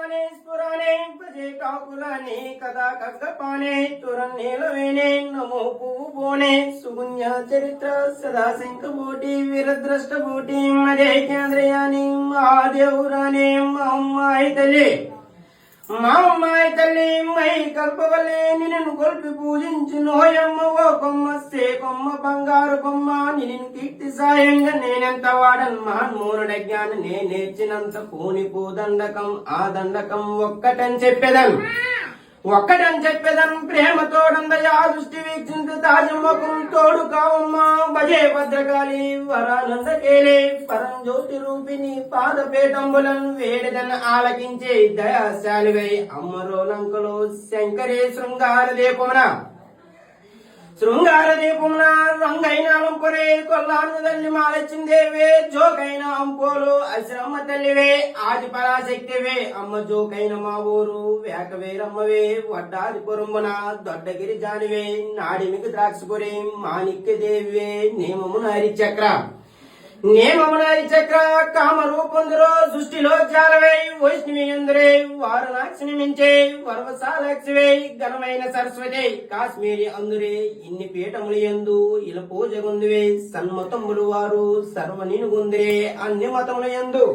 పానే స్ఫురానే స్ఫురాణి భజే కాకులాని కదా కగ్గపానే తురం నీలవేణే నమో పువ్వు పోనే సుగుణ్య చరిత్ర సదా శంఖబోటి వీరద్రష్ట బోటి మరే కేంద్రయాని మహాదేవురానే మా అమ్మాయి తల్లి. మా అమ్మాయి తల్లి మై కల్పవలే నిన్ను కొల్పి పూజించి నోయమ్మ ఓ కొమ్మ సే కొమ్మ బంగారు కొమ్మ నిన్ను కీర్తి సాయంగా నేనెంత వాడన్? మహన్మూనుడ జ్ఞాన నే నేర్చినంత పూని పూదండకం ఆ దండకం ఒక్కటని చెప్పేదాను ఒక్కటని చెప్పేదన్ ప్రేమతోడందయా దృష్టి వీక్షించి తాజమ్మకం తోడు కావమ్మా. భజే భద్రకాళి వరానందకేలే పరం జ్యోతి రూపిణి పాదపేటంబులను వేడిదన్ ఆలకించే దయాశాలివై అమ్మరోలంకలో శంకరే శృంగార దీపమున శృంగార దీపమున రంగైన అంపురే కొల్లాను తల్లి మాలచ్చిందేవే జోకైన అంపోలు అశ్రమ్మ తల్లివే ఆది పరాశక్తివే అమ్మ జోకైన మా ఊరు వేకవేరమ్మవే వడ్డాది పొరుంబున దొడ్డగిరి జానివే నాడిమికి ద్రాక్షపురి మాణిక్య దేవివే నేమమున హరిచక్ర. నేమమునారి చక్ర కామ సృష్టిలో జాలవై వైష్ణవి అందరే వారణాక్షిని మించే వరవసాలక్షివే ఘనమైన సరస్వతి కాశ్మీరి అందురే ఇన్ని పీఠములు ఎందు ఇలా పూజగుందువే సన్మతములు వారు సర్వనినుగుందిరే అన్ని మతములు ఎందు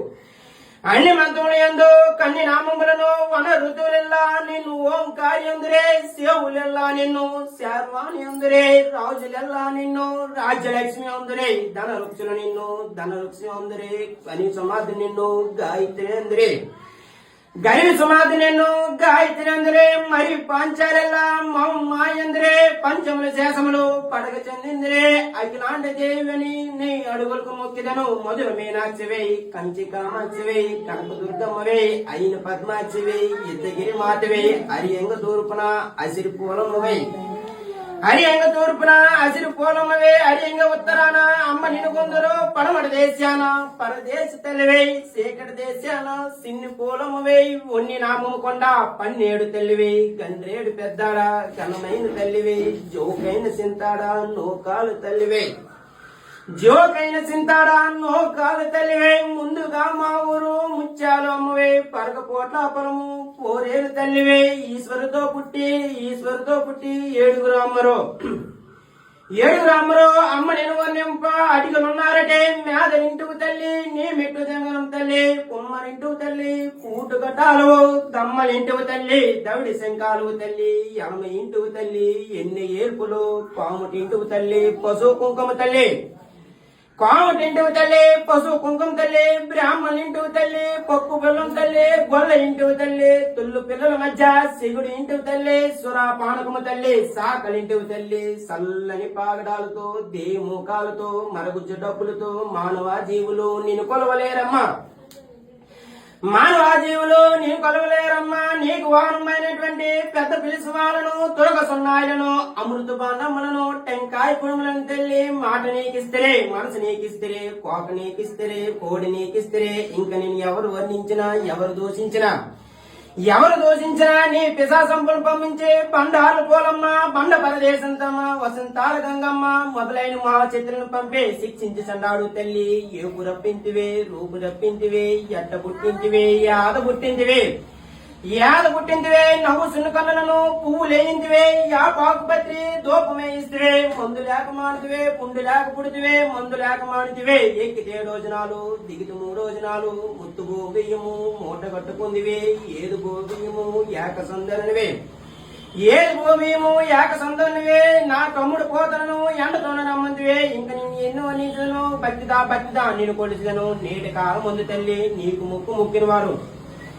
అన్ని మంత్రములు ఎందు కన్ని నామములను వన ఋతువులెల్లా నిన్ను ఓంకార్యందురే శివులెల్లా నిన్ను శర్వాణి అందురే రాజులెల్లా నిన్ను రాజ్యలక్ష్మి అందురే ధన వృక్షులు నిన్ను ధన వృక్షం అందురే కని సమాధి నిన్ను గాయత్రి అందురే గరి సమాధి నిన్ను గాయత్రి అందరే మరి పాంచాలెల్లా మాయందరే పంచముల శేషములు పడగ చెందిందిరే అఖిలాండ దేవిని నీ అడుగులకు మొక్కిదను మధుర మీనాక్షివే కంచి కామాక్షివే కనక దుర్గమ్మవే అయిన పద్మాక్షివే ఇద్దగిరి మాతవే అరియంగ తూర్పున అసిరి పూలమువై హరియంగ తూర్పున అసిరి పూలమ్మవే హరియంగ ఉత్తరాన అమ్మ నిన్ను కొందరు పడమటి దేశాన పరదేశ తల్లివే సేకటి దేశాన సిన్ని పూలమ్మవే ఒన్ని నామము కొండ పన్నేడు తల్లివే గండ్రేడు పెద్దాడ ఘనమైన తల్లివే జోకైన సింతాడ లోకాలు తల్లివే. జోకైన చింతాడా నో కాదు తల్లివే ముందుగా మా ఊరు ముత్యాలు అమ్మవే పరగపోట్ల పొలము పోరేరు తల్లివే ఈశ్వరుతో పుట్టి ఈశ్వరుతో పుట్టి ఏడుగురు అమ్మరు. ఏడుగురు అమ్మరు అమ్మ నేను వర్ణింప అడిగలున్నారటే మేద ఇంటికి తల్లి నీ మెట్టు దెంగనం తల్లి కుమ్మరింటుకు తల్లి కూటు కట్టాలు దమ్మలింటుకు తల్లి దవిడి శంకాలు తల్లి అమ్మ ఇంటుకు తల్లి ఎన్ని ఏర్పులు పాముటింటుకు తల్లి పశువు కుంకుమ తల్లి. కామటింటివి తల్లి పశువు కుంకుమ తల్లి బ్రాహ్మణ ఇంటివి తల్లి పప్పు బెల్లం తల్లి గొల్ల ఇంటివి తల్లి తుల్లు పిల్లల మధ్య సిగుడు ఇంటివి తల్లి సురా పానకము తల్లి సాకలింటివి తల్లి సల్లని పాగడాలతో దేముఖాలతో మరగుజ్జు డబ్బులతో మానవ జీవులు నిన్ను కొలవలేరమ్మా. మానవ జీవులు నీకు కొలవలేరమ్మా నీకు వాహనమైనటువంటి పెద్ద పిలుసువాలను తురగ సున్నాయిలను అమృత బాండములను టెంకాయ పుణములను తెల్లి మాట నీకిస్తే మనసు నీకిస్తే కోక నీకిస్తరే కోడి నీకిస్తరే ఇంక నేను ఎవరు వర్ణించినా ఎవరు దూషించినా. ఎవరు దూషించినా నీ పిశాసంపులు పంపించే బండారు పోలమ్మ బండ పరదేశంతమ్మ వసంతాల గంగమ్మ మొదలైన మా చిత్రను పంపే శిక్షించి చండాడు తల్లి. ఏపు రప్పింటివే రూపు రప్పింటివే ఎట్ట పుట్టింటివే యాద పుట్టింటివే యాద పుట్టింటివే నవ్వు సున్న కళ్ళను పువ్వు లేయింటివే యా పాకుపత్రి దూపమే ఇస్తువే మందు లేక మానుతివే పుండు లేక పుడితివే మందు లేక మానుతివే. ఎక్కితే రోజునాలు దిగితే మూడు రోజునాలు ముత్తు గోబియ్యము మూట కట్టుకుందివే ఏదు గోబియ్యము ఏక సందననివే. ఏది భూమియము ఏక సందనవే నా తమ్ముడు పోతలను ఎండతోన నమ్మందివే ఇంక నేను ఎన్నో నీతులను భక్తిదా భక్తిదా నేను కొలిసిదను. నేటి కాలం ముందు తల్లి నీకు ముక్కు ముక్కిన వారు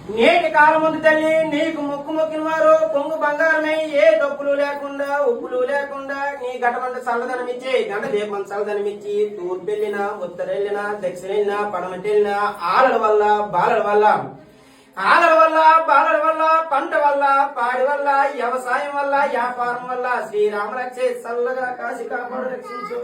నేటి కాలముందు తల్లి నీకు ముక్కు మొక్కిన వారు పొంగు బంగారమై ఏ డబ్బులు లేకుండా ఉప్పులు లేకుండా నీ గటమంట చల్లదనమిచ్చి గంట దీపం చల్లదనమిచ్చి తూర్పు వెళ్ళినా ఉత్తర పడమటెళ్ళినా పడమటి వెళ్ళినా ఆలల వల్ల బాలల వల్ల ఆలల వల్ల బాలల వల్ల పంట వల్ల పాడి వల్ల వ్యవసాయం వల్ల వ్యాపారం వల్ల శ్రీరామ రక్షే చల్లగా కాశీ కాపాడు రక్షించు.